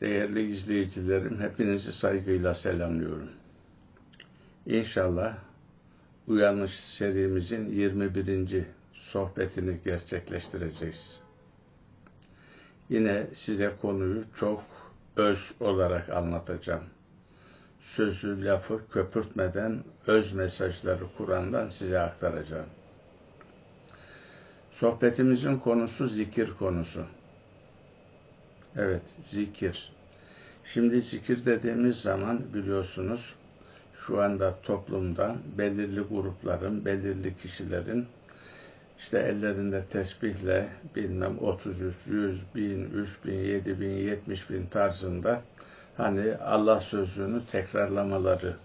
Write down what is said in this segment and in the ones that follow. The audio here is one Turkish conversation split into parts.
Değerli izleyicilerim, hepinizi saygıyla selamlıyorum. İnşallah Uyanış serimizin 21. sohbetini gerçekleştireceğiz. Yine size konuyu çok öz olarak anlatacağım. Sözü, lafı köpürtmeden öz mesajları Kur'an'dan size aktaracağım. Sohbetimizin konusu zikir konusu. Evet, zikir. Şimdi zikir dediğimiz zaman biliyorsunuz şu anda toplumda belirli grupların, belirli kişilerin işte ellerinde tesbihle bilmem 33, 100, 1000, 3000, 7000, 70 bin tarzında hani Allah sözcüğünü tekrarlamaları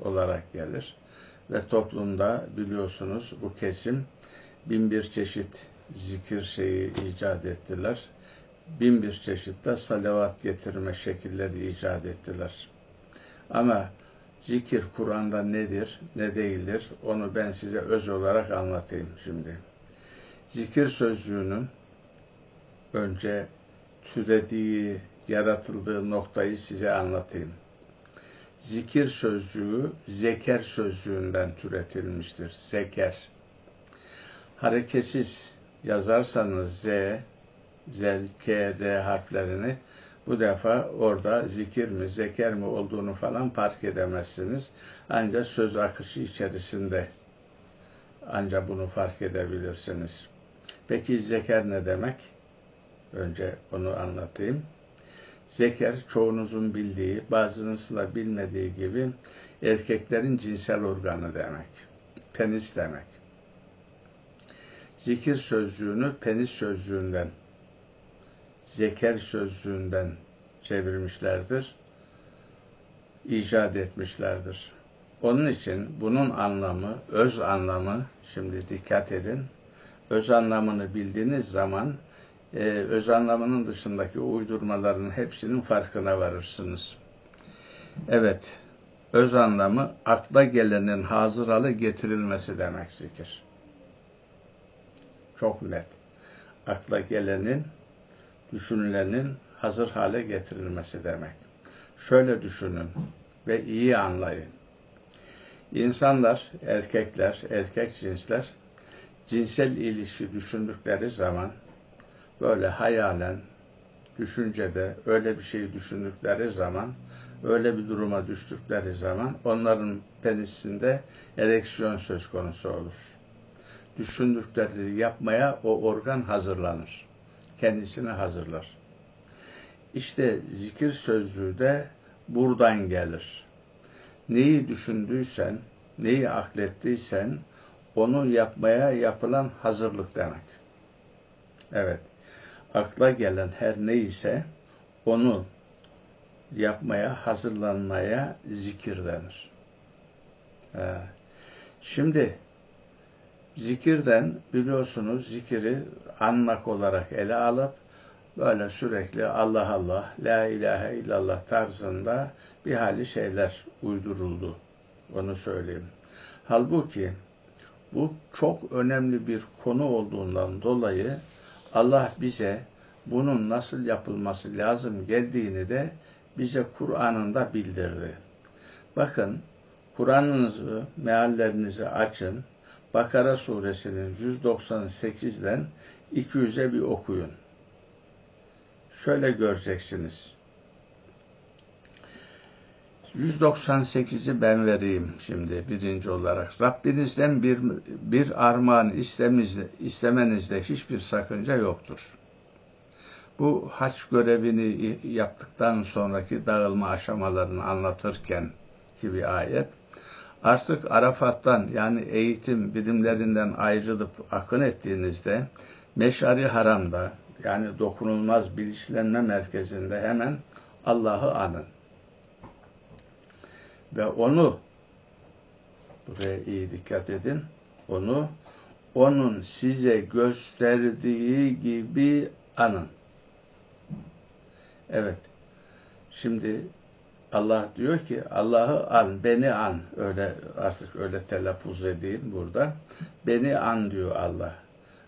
olarak gelir. Ve toplumda biliyorsunuz bu kesim bin bir çeşit zikir şeyi icat ettiler. Bin bir çeşitte salavat getirme şekilleri icat ettiler. Ama zikir Kur'an'da nedir, ne değildir onu ben size öz olarak anlatayım şimdi. Zikir sözcüğünün önce türediği, yaratıldığı noktayı size anlatayım. Zikir sözcüğü zeker sözcüğünden türetilmiştir. Zeker. Hareketsiz yazarsanız Z, Zel, K, R harflerini bu defa orada zikir mi, zeker mi olduğunu falan fark edemezsiniz. Ancak söz akışı içerisinde ancak bunu fark edebilirsiniz. Peki zeker ne demek? Önce onu anlatayım. Zeker çoğunuzun bildiği, bazınızın da bilmediği gibi erkeklerin cinsel organı demek. Penis demek. Zikir sözcüğünü penis sözcüğünden zeker sözcüğünden çevirmişlerdir, icat etmişlerdir. Onun için bunun anlamı, öz anlamı, şimdi dikkat edin, öz anlamını bildiğiniz zaman e, öz anlamının dışındaki uydurmaların hepsinin farkına varırsınız. Evet, öz anlamı akla gelenin hazıralı getirilmesi demek zikir. Çok net. Akla gelenin düşünülenin hazır hale getirilmesi demek. Şöyle düşünün ve iyi anlayın. İnsanlar, erkekler, erkek cinsler cinsel ilişki düşündükleri zaman böyle hayalen, düşüncede öyle bir şey düşündükleri zaman, öyle bir duruma düştükleri zaman onların penisinde ereksiyon söz konusu olur. Düşündükleri yapmaya o organ hazırlanır kendisine hazırlar. İşte zikir sözcüğü de buradan gelir. Neyi düşündüysen, neyi aklettiysen onu yapmaya yapılan hazırlık demek. Evet, akla gelen her neyse onu yapmaya, hazırlanmaya zikir denir. Ee, şimdi zikirden biliyorsunuz zikiri anmak olarak ele alıp böyle sürekli Allah Allah, La ilahe illallah tarzında bir hali şeyler uyduruldu. Onu söyleyeyim. Halbuki bu çok önemli bir konu olduğundan dolayı Allah bize bunun nasıl yapılması lazım geldiğini de bize Kur'an'ında bildirdi. Bakın Kur'an'ınızı, meallerinizi açın. Bakara suresinin 198'den 200'e bir okuyun. Şöyle göreceksiniz. 198'i ben vereyim şimdi birinci olarak. Rabbinizden bir, bir armağan istemizde, istemenizde hiçbir sakınca yoktur. Bu haç görevini yaptıktan sonraki dağılma aşamalarını anlatırken ki bir ayet. Artık Arafat'tan yani eğitim birimlerinden ayrılıp akın ettiğinizde Meşari Haram'da yani dokunulmaz bilinçlenme merkezinde hemen Allah'ı anın. Ve onu buraya iyi dikkat edin. Onu onun size gösterdiği gibi anın. Evet. Şimdi Allah diyor ki Allah'ı an, beni an. Öyle artık öyle telaffuz edeyim burada. Beni an diyor Allah.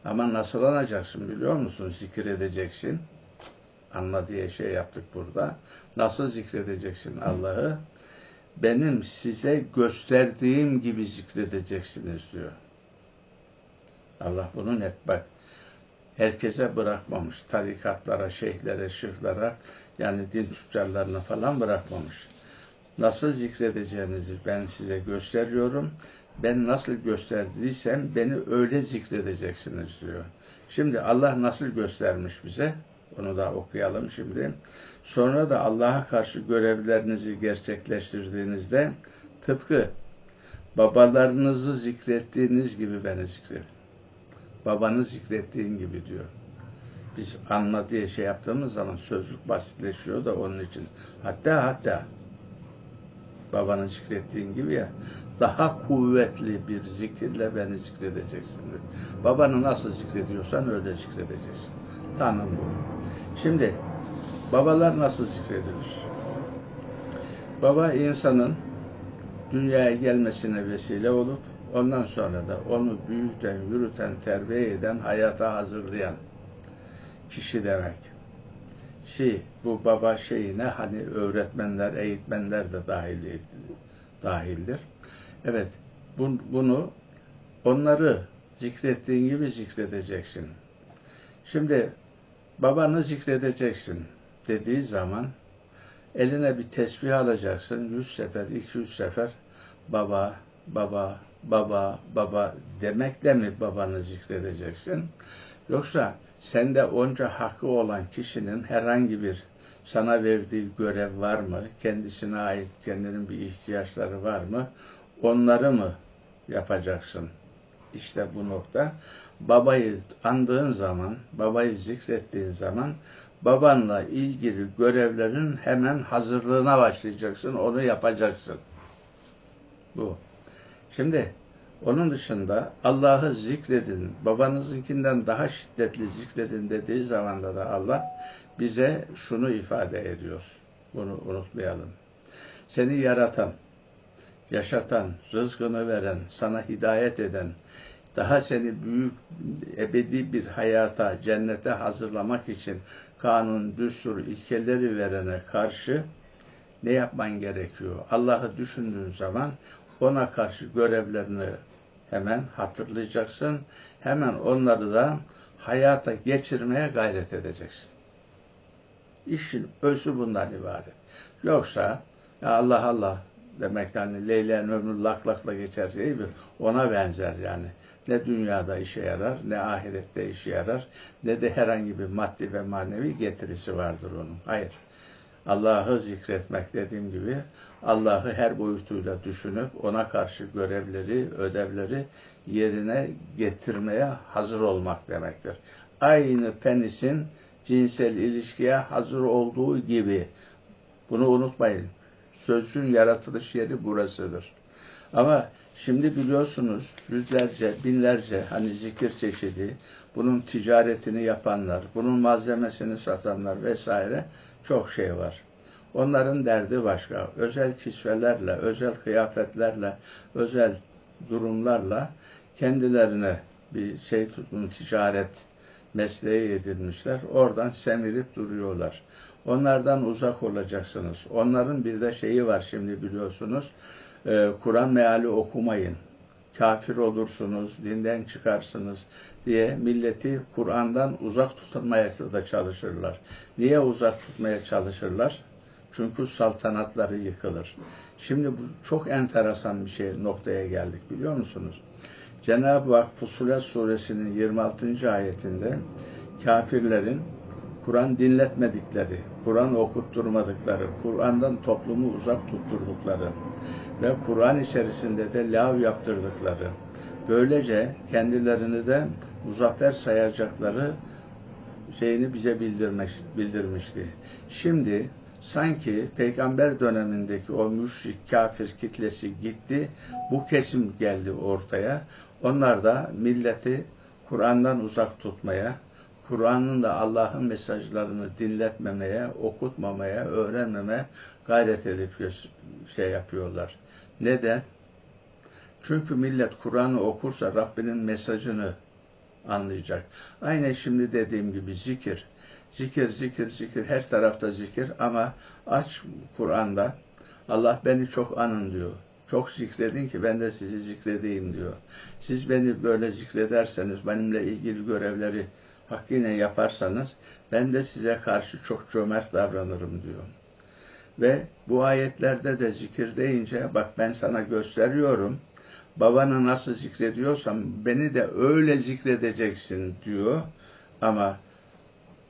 Ama nasıl anacaksın biliyor musun? Zikir edeceksin. Anla diye şey yaptık burada. Nasıl zikredeceksin Allah'ı? Benim size gösterdiğim gibi zikredeceksiniz diyor. Allah bunu net bak. Herkese bırakmamış. Tarikatlara, şeyhlere, şıhlara yani din tüccarlarına falan bırakmamış. Nasıl zikredeceğinizi ben size gösteriyorum. Ben nasıl gösterdiysem beni öyle zikredeceksiniz diyor. Şimdi Allah nasıl göstermiş bize? Onu da okuyalım şimdi. Sonra da Allah'a karşı görevlerinizi gerçekleştirdiğinizde tıpkı babalarınızı zikrettiğiniz gibi beni zikredin. Babanı zikrettiğin gibi diyor. Biz anma diye şey yaptığımız zaman sözcük basitleşiyor da onun için. Hatta hatta babanı zikrettiğin gibi ya daha kuvvetli bir zikirle beni zikredeceksin. Babanı nasıl zikrediyorsan öyle zikredeceksin. Tanım bu. Şimdi babalar nasıl zikredilir? Baba insanın dünyaya gelmesine vesile olup ondan sonra da onu büyüten, yürüten, terbiye eden, hayata hazırlayan kişi demek. Şey, bu baba şeyine hani öğretmenler, eğitmenler de dahil, dahildir. Evet, bunu onları zikrettiğin gibi zikredeceksin. Şimdi babanı zikredeceksin dediği zaman eline bir tesbih alacaksın. Yüz sefer, iki yüz sefer baba, baba, baba, baba demekle mi babanı zikredeceksin? Yoksa sende onca hakkı olan kişinin herhangi bir sana verdiği görev var mı? Kendisine ait kendinin bir ihtiyaçları var mı? Onları mı yapacaksın? İşte bu nokta. Babayı andığın zaman, babayı zikrettiğin zaman babanla ilgili görevlerin hemen hazırlığına başlayacaksın. Onu yapacaksın. Bu. Şimdi onun dışında Allah'ı zikredin, babanızınkinden daha şiddetli zikredin dediği zamanda da Allah bize şunu ifade ediyor. Bunu unutmayalım. Seni yaratan, yaşatan, rızkını veren, sana hidayet eden, daha seni büyük, ebedi bir hayata, cennete hazırlamak için kanun, düstur, ilkeleri verene karşı ne yapman gerekiyor? Allah'ı düşündüğün zaman ona karşı görevlerini hemen hatırlayacaksın. Hemen onları da hayata geçirmeye gayret edeceksin. İşin özü bundan ibaret. Yoksa ya Allah Allah demek yani Leyla'nın ömrü lak lakla geçer şey mi? Ona benzer yani. Ne dünyada işe yarar, ne ahirette işe yarar, ne de herhangi bir maddi ve manevi getirisi vardır onun. Hayır. Allah'ı zikretmek dediğim gibi Allah'ı her boyutuyla düşünüp ona karşı görevleri, ödevleri yerine getirmeye hazır olmak demektir. Aynı penisin cinsel ilişkiye hazır olduğu gibi bunu unutmayın. Sözcüğün yaratılış yeri burasıdır. Ama şimdi biliyorsunuz yüzlerce, binlerce hani zikir çeşidi, bunun ticaretini yapanlar, bunun malzemesini satanlar vesaire çok şey var. Onların derdi başka. Özel kisvelerle, özel kıyafetlerle, özel durumlarla kendilerine bir şey tutun, ticaret mesleği edilmişler. Oradan semirip duruyorlar. Onlardan uzak olacaksınız. Onların bir de şeyi var şimdi biliyorsunuz. Ee, Kur'an meali okumayın. Kafir olursunuz, dinden çıkarsınız diye milleti Kur'an'dan uzak tutmaya da çalışırlar. Niye uzak tutmaya çalışırlar? Çünkü saltanatları yıkılır. Şimdi bu çok enteresan bir şey noktaya geldik biliyor musunuz? Cenab-ı Hak Fusulet suresinin 26. ayetinde kafirlerin Kur'an dinletmedikleri, Kur'an okutturmadıkları, Kur'an'dan toplumu uzak tutturdukları ve Kur'an içerisinde de lav yaptırdıkları, böylece kendilerini de muzaffer sayacakları şeyini bize bildirmiş, bildirmişti. Şimdi sanki peygamber dönemindeki o müşrik kafir kitlesi gitti, bu kesim geldi ortaya. Onlar da milleti Kur'an'dan uzak tutmaya, Kur'an'ın da Allah'ın mesajlarını dinletmemeye, okutmamaya, öğrenmemeye gayret edip şey yapıyorlar. Neden? Çünkü millet Kur'an'ı okursa Rabbinin mesajını anlayacak. Aynen şimdi dediğim gibi zikir. Zikir, zikir, zikir, her tarafta zikir ama aç Kur'an'da Allah beni çok anın diyor. Çok zikredin ki ben de sizi zikredeyim diyor. Siz beni böyle zikrederseniz, benimle ilgili görevleri hakkıyla yaparsanız ben de size karşı çok cömert davranırım diyor. Ve bu ayetlerde de zikir deyince bak ben sana gösteriyorum. Babanı nasıl zikrediyorsam beni de öyle zikredeceksin diyor. Ama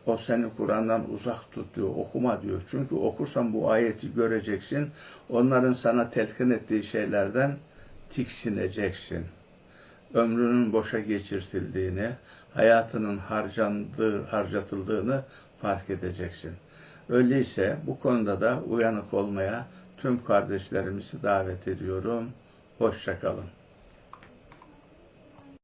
o seni Kur'an'dan uzak tut diyor, okuma diyor. Çünkü okursan bu ayeti göreceksin. Onların sana telkin ettiği şeylerden tiksineceksin. Ömrünün boşa geçirtildiğini, hayatının harcandığı, harcatıldığını fark edeceksin. Öyleyse bu konuda da uyanık olmaya tüm kardeşlerimizi davet ediyorum. Hoşçakalın.